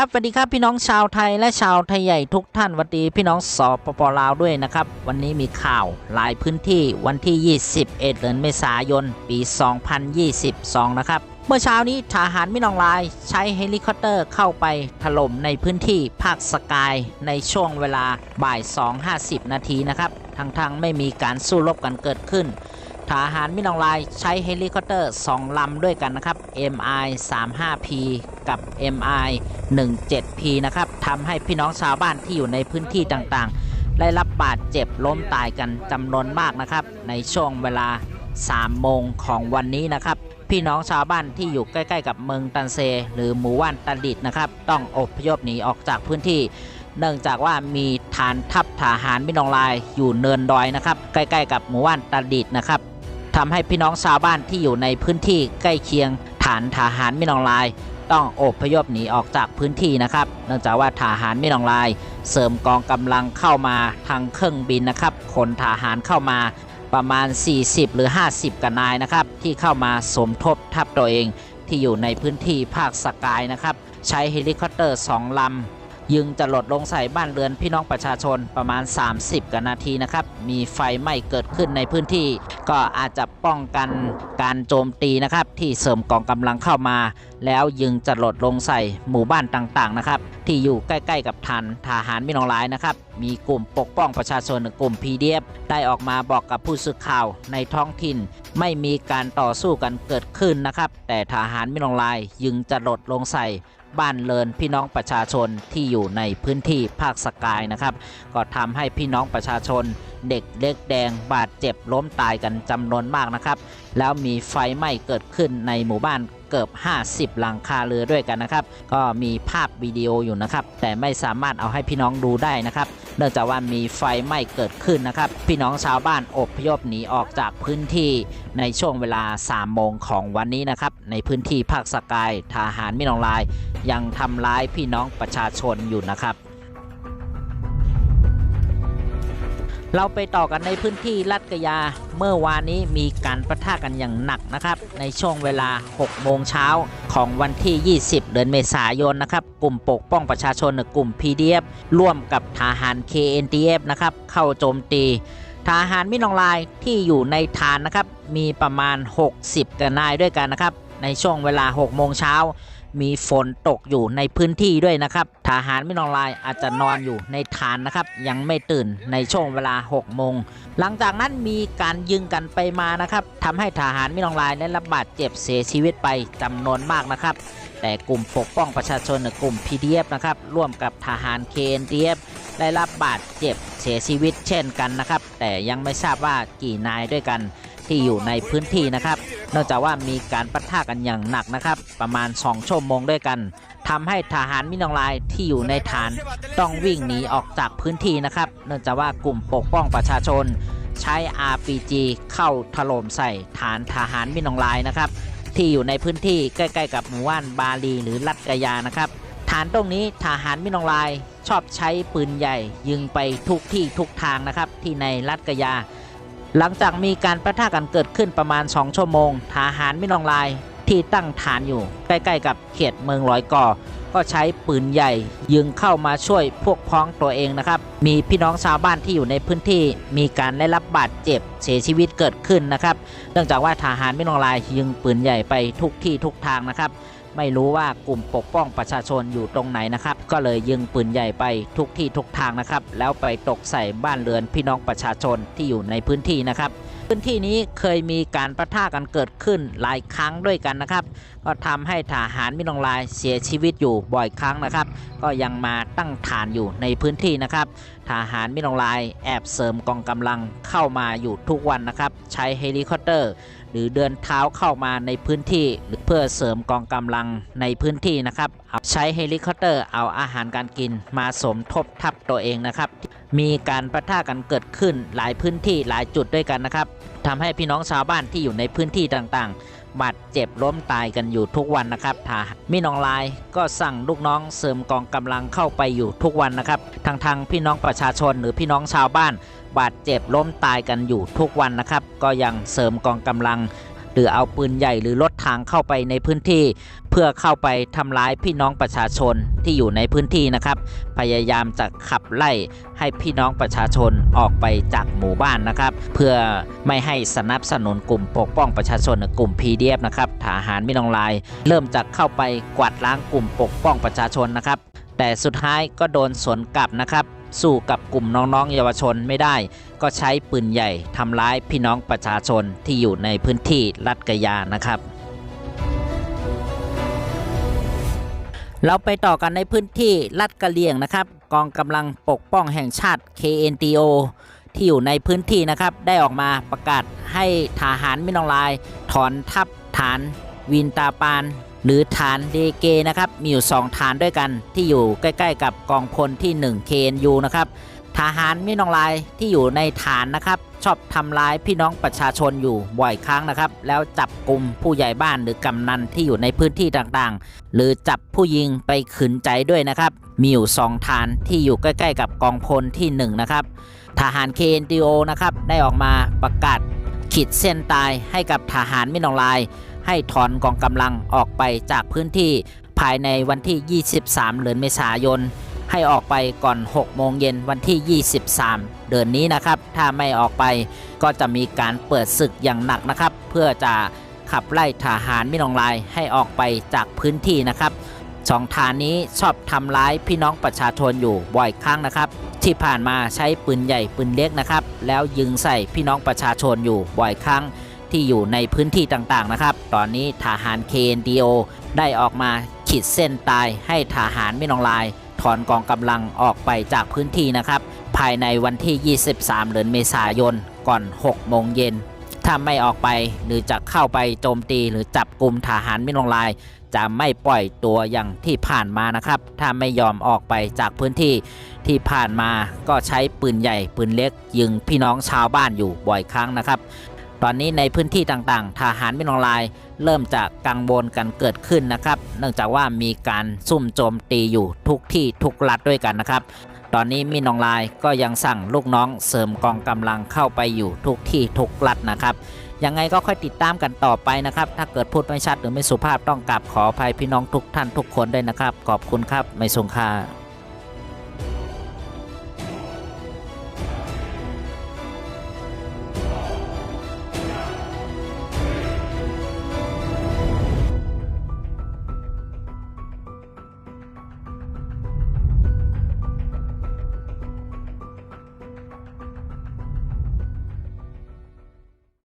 ครับสวัสดีครับพี่น้องชาวไทยและชาวไทยใหญ่ทุกท่านสวัสดีพี่น้องสปปลาวด้วยนะครับ วันนี้มีข่าวหลายพื้นที่วันที่ 21 เดือนเมษายน ปี 2022 นะครับ เมื่อเช้านี้ทหารมินองลายใช้เฮลิคอปเตอร์เข้าไปถล่มในพื้นที่ภาคสกายในช่วงเวลาบ่าย 2.50 นาทีนะครับทั้งๆไม่มีการสู้รบกันเกิดขึ้น ทหารมินองลายใช้เฮลิคอปเตอร์ 2 ลำด้วยกันนะครับ MI 35P กับ MI 17P นะครับทำให้พี่น้องชาวบ้านที่อยู่ในพื้นที่ต่างๆ ได้รับบาดเจ็บล้มตายกันจำนวนมากนะครับ ในช่วงเวลา 3 โมงของวันนี้นะครับ พี่น้องชาวบ้านที่อยู่ใกล้ๆ กับเมืองตันเซ หรือหมู่บ้านตันดิดนะครับ ต้องอพยพหนีออกจากพื้นที่เนื่องจากว่ามีฐานทัพทหารมินองลายอยู่เนินดอยนะครับ ใกล้ ๆ กับหมู่บ้านตันดิดนะครับ ทำให้พี่น้องชาวบ้านที่อยู่ในพื้นที่ใกล้เคียง ฐานทหารมินองลาย ต้องอบพยพหนีออกจากพื้นที่นะครับ เนื่องจากว่าทหารมินองลาย เสริมกองกำลังเข้ามาทางเครื่องบินนะครับขนทหารเข้ามาประมาณ 40 หรือ 50 กันนายนะครับ ที่เข้ามาสมทบทัพตัวเองที่อยู่ในพื้นที่ภาคสกายนะครับ ใช้เฮลิคอปเตอร์ 2 ลำ ยึงจะหลดลงใส่บ้านเรือนพี่น้องประชาชนประมาณ 30กันนาทีนะครับ มีไฟไหม้เกิดขึ้นในพื้นที่ ก็อาจจะป้องกันการโจมตีนะครับ ที่เสริมกองกำลังเข้ามา แล้วยึงจะหลดลงใส่หมู่บ้านต่างๆนะครับ ที่อยู่ใกล้ๆกับฐานทหารมินองลายนะครับ มีกลุ่มปกป้องประชาชนกลุ่ม PDF ได้ออกมาบอกกับผู้สื่อข่าวในท้องถิ่น ไม่มีการต่อสู้กันเกิดขึ้นนะครับ แต่ทหารมินองลายยึงจะหลดลงใส่ บ้านเลินพี่น้องประชาชนที่อยู่ในพื้นที่ภาคสกายนะครับ ก็ทำให้พี่น้องประชาชน เด็กเล็กแดงบาดเจ็บล้มตายกันจำนวนมากนะครับ แล้วมีไฟไหม้เกิดขึ้นในหมู่บ้าน เกือบ 50 หลังคาเรือด้วยกันนะครับ ก็มีภาพวิดีโออยู่นะครับ แต่ไม่สามารถเอาให้พี่น้องดูได้นะครับ เนื่องจากว่ามีไฟไหม้เกิดขึ้นนะครับ พี่น้องชาวบ้านอบพยพหนีออกจากพื้นที่ในช่วงเวลา 3 โมงของวันนี้นะครับ ในพื้นที่ภาคสกายทหารมินองลาย ยังทำร้ายพี่น้องประชาชนอยู่นะครับ เราไปต่อกันในพื้นที่ลัดกยา เมื่อวานนี้มีการประทะกันอย่างหนักนะครับ ในช่วงเวลา 6 โมงเช้าของวันที่ 20 เดือนเมษายนนะครับ กลุ่มปกป้องประชาชนกลุ่ม PDF ร่วมกับทหาร KNDF นะครับ เข้าโจมตีทหารมินองลายที่อยู่ในฐานนะครับ มีประมาณ 60 กันนายด้วยกันนะครับ ในช่วงเวลา 6 โมงเช้า มีฝนตกอยู่ในพื้นที่ด้วยนะครับทหารมินองลายอาจจะนอนอยู่ในฐานนะครับ ยังไม่ตื่นในช่วงเวลา6โมงหลังจากนั้นมีการยิงกันไปมานะครับทำให้ทหารมินองลายได้รับบาดเจ็บเสียชีวิตไปจำนวนมากนะครับ แต่กลุ่มปกป้องประชาชนกลุ่ม PDF นะครับร่วมกับทหาร KNDF ได้รับบาดเจ็บเสียชีวิตเช่นกันนะครับ แต่ยังไม่ทราบว่ากี่นายด้วยกัน ที่อยู่ในพื้นที่นะครับนอกจากว่ามีการปะทะกันอย่างหนักนะครับ ประมาณ 2 ชั่วโมงด้วยกันทำให้ทหารมินองลายที่อยู่ในฐานต้องวิ่งหนีออกจากพื้นที่นะครับ เนื่องจากว่ากลุ่มปกป้องประชาชน ใช้ RPG เข้าถล่มใส่ฐานทหารมินองลายนะครับที่อยู่ในพื้นที่ใกล้ๆ กับหมู่บ้านบาลีหรือลัดกยานะครับฐานตรงนี้ทหารมินองลายชอบใช้ปืนใหญ่ ยิงไปทุกที่ทุกทางนะครับที่ในลัดกยา หลังจากมีการประทะกันเกิดขึ้นประมาณ 2 ชั่วโมง ทหารมินองลายที่ตั้งฐานอยู่ ใกล้ๆกับเขตเมืองร้อยก่อ ก็ใช้ปืนใหญ่ ยิงเข้ามาช่วยพวกพ้องตัวเองนะครับ มีพี่น้องชาวบ้านที่อยู่ในพื้นที่ มีการได้รับบาดเจ็บเสียชีวิตเกิดขึ้นนะครับ เนื่องจากว่าทหารมินองลายยิงปืนใหญ่ไปทุกที่ทุกทางนะครับ ไม่รู้ว่ากลุ่มปกป้องประชาชนอยู่ตรงไหนนะครับ ก็เลยยิงปืนใหญ่ไปทุกที่ทุกทางนะครับ แล้วไปตกใส่บ้านเรือนพี่น้องประชาชนที่อยู่ในพื้นที่นะครับ พื้นที่นี้เคยมีการประทะกันเกิดขึ้นหลายครั้งด้วยกันนะครับ ก็ทำให้ทหารมินองลายเสียชีวิตอยู่บ่อยครั้งนะครับ ก็ยังมาตั้งฐานอยู่ในพื้นที่นะครับ ทหารมินองลายแอบเสริมกองกำลังเข้ามาอยู่ทุกวันนะครับ ใช้เฮลิคอปเตอร์ หรือเดินเท้าเข้ามาในพื้นที่ หรือเพื่อเสริมกองกำลังในพื้นที่นะครับเอาใช้เฮลิคอปเตอร์เอาอาหารการกินมาสมทบทับตัวเองนะครับ มีการประทะกันเกิดขึ้นหลายพื้นที่หลายจุดด้วยกันนะครับทำให้พี่น้องชาวบ้านที่อยู่ในพื้นที่ต่างๆ บาดเจ็บล้มตายกันอยู่ทุกวันนะครับทหามินองลายก็สั่งลูกน้องเสริมกองกำลังเข้าไปอยู่ทุกวันนะครับทางทางๆพี่น้องประชาชนหรือพี่น้องชาวบ้าน บาดเจ็บล้มตายกันอยู่ทุกวันนะครับ ก็ยังเสริมกองกำลัง รือเอาปืนใหญ่หรือรถทางเข้าไปในพื้นที่ เพื่อเข้าไปทำร้ายพี่น้องประชาชนที่อยู่ในพื้นที่นะครับ พยายามจะขับไล่ให้พี่น้องประชาชนออกไปจากหมู่บ้านนะครับ เพื่อไม่ให้สนับสนุนกลุ่มปกป้องประชาชนกลุ่ม PDF นะครับทหารมินองลาย เริ่มจากเข้าไปกวาดล้างกลุ่มปกป้องประชาชนนะครับแต่สุดท้ายก็โดนสวนกลับนะครับ สู้กับกลุ่มน้องๆเยาวชนไม่ได้ ก็ใช้ปืนใหญ่ทำร้ายพี่น้องประชาชนที่อยู่ในพื้นที่รัฐกะยานะครับเราไปต่อกันในพื้นที่ลัดกะเลียงนะครับ กองกำลังปกป้องแห่งชาติ KNTO ที่อยู่ในพื้นที่นะครับ ได้ออกมาประกาศให้ทหารมินองลาย ถอนทัพฐานวินตาปาน หรือฐานเดเกนะครับมีอยู่ 2 ฐานด้วยกันที่อยู่ใกล้ๆ กับกองพลที่ 1 KNU นะครับทหารมินองลายที่อยู่ในฐานนะครับชอบทำร้ายพี่น้องประชาชนอยู่บ่อยครั้งนะครับ แล้วจับกลุ่มผู้ใหญ่บ้านหรือกำนันที่อยู่ในพื้นที่ต่างๆ หรือจับผู้ยิงไปขืนใจด้วยนะครับ มีอยู่สองฐานที่อยู่ใกล้ๆ กับกองพลที่หนึ่งนะครับทหาร KNDO นะครับได้ออกมาประกาศขีดเส้นตายให้กับทหารมินองลาย ให้ถอนกองกำลังออกไปจากพื้นที่ภายในวันที่ 23 เดือนเมษายน ให้ออกไปก่อน 6 โมงเย็นวันที่ 23 เดือนนี้นะครับ ถ้าไม่ออกไปก็จะมีการเปิดศึกอย่างหนักนะครับ เพื่อจะขับไล่ทหารมินองลายให้ออกไปจากพื้นที่นะครับสองฐานนี้ชอบทำร้ายพี่น้องประชาชนอยู่บ่อยครั้งนะครับ ที่ผ่านมาใช้ปืนใหญ่ปืนเล็กนะครับ แล้วยิงใส่พี่น้องประชาชนอยู่บ่อยครั้ง ที่อยู่ในพื้นที่ต่างๆนะครับ ตอนนี้ทหาร KNDO ได้ออกมาขีดเส้นตายให้ทหารมินองลาย ถอนกองกำลังออกไปจากพื้นที่นะครับ ภายในวันที่ 23 เดือนเมษายนก่อน 6 โมงเย็นถ้าไม่ออกไปหรือจะเข้าไปโจมตีหรือจับกลุ่มทหารมินองลาย จะไม่ปล่อยตัวอย่างที่ผ่านมานะครับ ถ้าไม่ยอมออกไปจากพื้นที่ที่ผ่านมาก็ใช้ปืนใหญ่ปืนเล็ก ยิงพี่น้องชาวบ้านอยู่บ่อยครั้งนะครับ ตอนนี้ในพื้นที่ต่างๆ ทหารมินองลายเริ่มจะกังวลกันเกิดขึ้นนะครับ เนื่องจากว่ามีการซุ่มโจมตีอยู่ทุกที่ทุกรัฐด้วยกันนะครับ ตอนนี้มินองลายก็ยังสั่งลูกน้องเสริมกองกำลังเข้าไปอยู่ทุกที่ทุกรัฐนะครับ ยังไงก็ค่อยติดตามกันต่อไปนะครับ ถ้าเกิดพูดไม่ชัดหรือไม่สุภาพต้องกราบขออภัยพี่น้องทุกท่านทุกคนด้วยนะครับ ขอบคุณครับ ไม่สงค่า